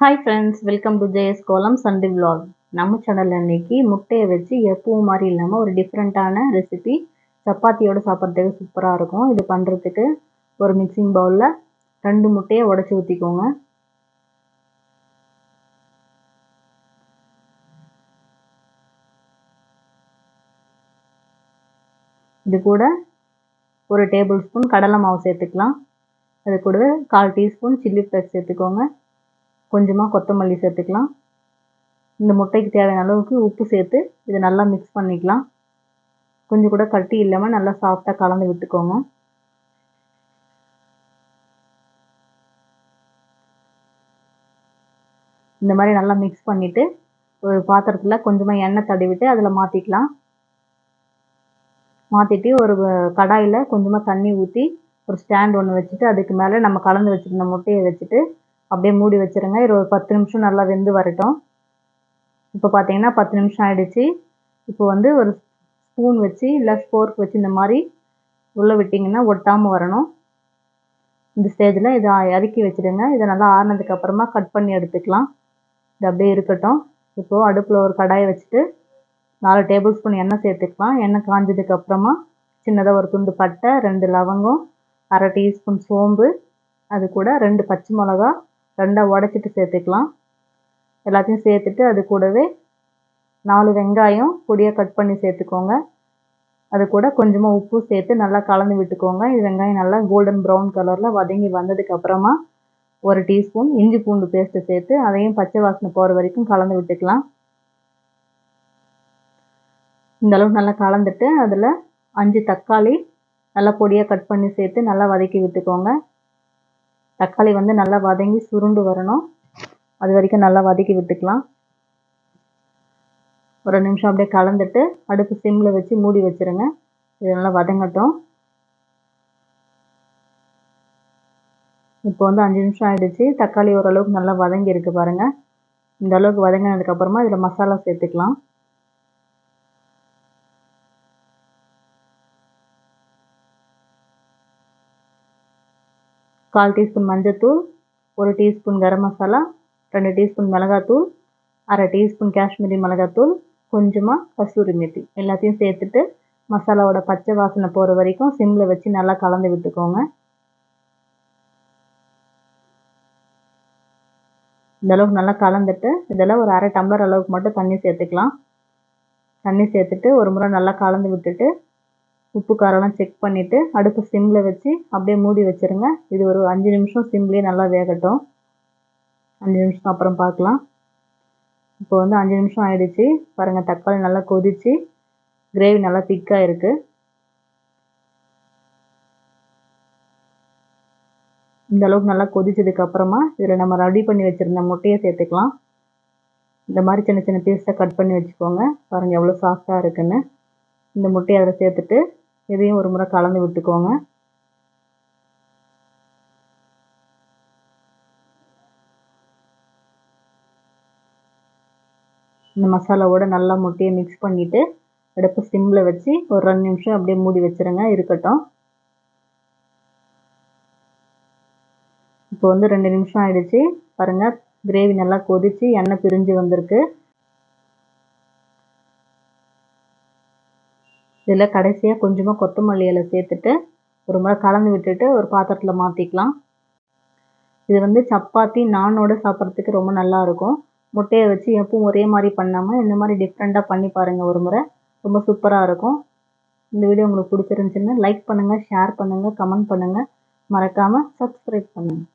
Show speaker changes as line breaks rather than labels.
Hi friends welcome to JS Kolam Sunday vlog நம்ம சேனலில் இன்றைக்கி முட்டையை வச்சு எப்பவும் மாதிரி இல்லாமல் ஒரு டிஃப்ரெண்ட்டான ரெசிபி சப்பாத்தியோடு சாப்பிட்றதுக்கு சூப்பராக இருக்கும். இது பண்ணுறதுக்கு ஒரு மிக்சிங் பவுலில் ரெண்டு முட்டையை உடச்சி ஊற்றிக்கோங்க இது கூட ஒரு டேபிள் ஸ்பூன் கடலை மாவு சேர்த்துக்கலாம். அது கூடவே கால் டீஸ்பூன் சில்லி ஃப்ளேக்ஸ் சேர்த்துக்கோங்க. கொஞ்சமாக கொத்தமல்லி சேர்த்துக்கலாம். இந்த முட்டைக்கு தேவையான அளவுக்கு உப்பு சேர்த்து இதை நல்லா மிக்ஸ் பண்ணிக்கலாம். கொஞ்சம் கூட கட்டி இல்லாமல் நல்லா சாஃப்டாக கலந்து விட்டுக்கோங்க. இந்த மாதிரி நல்லா மிக்ஸ் பண்ணிவிட்டு ஒரு பாத்திரத்தில் கொஞ்சமாக எண்ணெய் தடவிட்டு அதில் மாற்றிக்கலாம் மாற்றிட்டு ஒரு கடாயில் கொஞ்சமாக தண்ணி ஊற்றி ஒரு ஸ்டாண்ட் ஒன்று வச்சுட்டு அதுக்கு மேலே நம்ம கலந்து வச்சுருந்த முட்டையை வச்சுட்டு அப்படியே மூடி வச்சுருங்க. இது ஒரு பத்து நிமிஷம் நல்லா வெந்து வரட்டும். இப்போ பார்த்தீங்கன்னா பத்து நிமிஷம் ஆயிடுச்சு. இப்போ வந்து ஒரு ஸ்பூன் வச்சு இல்லை ஃபோர்க் வச்சு இந்த மாதிரி உள்ளே விட்டிங்கன்னா ஒட்டாமல் வரணும். இந்த ஸ்டேஜில் இதை இறக்கி வச்சுடுங்க. இதை நல்லா ஆறினதுக்கப்புறமா கட் பண்ணி எடுத்துக்கலாம். இது அப்படியே இருக்கட்டும். இப்போது அடுப்பில் ஒரு கடாயை வச்சுட்டு நாலு டேபிள் ஸ்பூன் எண்ணெய் சேர்த்துக்கலாம். எண்ணெய் காஞ்சதுக்கப்புறமா சின்னதாக ஒரு துண்டு பட்டை ரெண்டு லவங்கம் அரை டீஸ்பூன் சோம்பு அது கூட ரெண்டு பச்சை மிளகா ரெண்டாக உடச்சிட்டு சேர்த்துக்கலாம். எல்லாத்தையும் சேர்த்துட்டு அது கூடவே நாலு வெங்காயம் பொடியாக கட் பண்ணி சேர்த்துக்கோங்க. அது கூட கொஞ்சமாக உப்பு சேர்த்து நல்லா கலந்து விட்டுக்கோங்க. இது வெங்காயம் நல்லா கோல்டன் ப்ரௌன் கலரில் வதங்கி வந்ததுக்கப்புறமா ஒரு டீஸ்பூன் இஞ்சி பூண்டு பேஸ்ட்டு சேர்த்து அதையும் பச்சை வாசனை போகிற வரைக்கும் கலந்து விட்டுக்கலாம். இந்த அளவுக்கு நல்லா கலந்துட்டு அதில் அஞ்சு தக்காளி நல்லா பொடியாக கட் பண்ணி சேர்த்து நல்லா வதக்கி விட்டுக்கோங்க. தக்காளி வந்து நல்லா வதங்கி சுருண்டு வரணும். அது வரைக்கும் நல்லா வதக்கி விட்டுக்கலாம். ஒரு நிமிஷம் அப்படியே கலந்துட்டு அடுப்பு சிம்மில் வச்சு மூடி வச்சுருங்க. இது நல்லா வதங்கட்டும். இப்போ வந்து அஞ்சு நிமிஷம் ஆகிடுச்சு தக்காளி ஓரளவுக்கு நல்லா வதங்கி இருக்குது பாருங்கள் இந்த அளவுக்கு வதங்கினதுக்கப்புறமா இதில் மசாலா சேர்த்துக்கலாம். கால் டீஸ்பூன் மஞ்சத்தூள் ஒரு டீஸ்பூன் கரம் மசாலா ரெண்டு டீஸ்பூன் மிளகாத்தூள் அரை டீஸ்பூன் காஷ்மீரி மிளகாத்தூள் கொஞ்சமாக கசூரி மெத்தி. எல்லாத்தையும் சேர்த்துட்டு மசாலாவோட பச்சை வாசனை போகிற வரைக்கும் சிம்மில் வச்சு நல்லா கலந்து விட்டுக்கோங்க. இந்தளவுக்கு நல்லா கலந்துட்டு இதெல்லாம் ஒரு அரை டம்ளர் அளவுக்கு மட்டும் தண்ணி சேர்த்துக்கலாம். தண்ணி சேர்த்துட்டு ஒரு முறை நல்லா கலந்து விட்டுட்டு உப்பு காரம்லாம் செக் பண்ணிவிட்டு அடுப்பு சிம்மில் வச்சு அப்படியே மூடி வச்சுருங்க. இது ஒரு அஞ்சு நிமிஷம் சிம்லேயே நல்லா வேகட்டும். அஞ்சு நிமிஷம் அப்புறம் பார்க்கலாம். இப்போ வந்து அஞ்சு நிமிஷம் ஆயிடுச்சு. பாருங்கள் தக்காளி நல்லா கொதிச்சு கிரேவி நல்லா திக்காக இருக்குது இந்த அளவுக்கு நல்லா கொதிச்சதுக்கப்புறமா இதில் நம்ம ரெடி பண்ணி வச்சுருந்த முட்டையை சேர்த்துக்கலாம். இந்த மாதிரி சின்ன சின்ன பீஸாக கட் பண்ணி வச்சுக்கோங்க. பாருங்கள் எவ்வளோ சாஃப்டாக இருக்குன்னு. இந்த முட்டையை அதில் சேர்த்துட்டு இதையும் ஒரு முறை கலந்து விட்டுக்கோங்க. இந்த மசாலாவோட நல்லா முட்டையை மிக்ஸ் பண்ணிவிட்டு அடுப்பு சிம்மில் வச்சு ஒரு ரெண்டு நிமிஷம் அப்படியே மூடி வச்சுருங்க இருக்கட்டும். இப்போ வந்து ரெண்டு நிமிஷம் ஆயிடுச்சு. பாருங்கள் கிரேவி நல்லா கொதித்து எண்ணெய் பிரிஞ்சு வந்திருக்கு. இதில் கடைசியாக கொஞ்சமாக கொத்தமல்லி இலை சேர்த்துட்டு ஒரு முறை கலந்து விட்டுட்டு ஒரு பாத்திரத்தில் மாற்றிக்கலாம் இது வந்து சப்பாத்தி நானோட சாப்பிட்றதுக்கு ரொம்ப நல்லாயிருக்கும் முட்டையை வச்சு எப்பவும் ஒரே மாதிரி பண்ணாமல் இந்த மாதிரி டிஃப்ரெண்ட்டாக பண்ணி பாருங்கள் ஒரு முறை. ரொம்ப சூப்பராக இருக்கும். இந்த வீடியோ உங்களுக்கு பிடிச்சிருந்துச்சுன்னா லைக் பண்ணுங்கள் ஷேர் பண்ணுங்கள் கமெண்ட் பண்ணுங்கள் மறக்காமல் சப்ஸ்கிரைப் பண்ணுங்கள்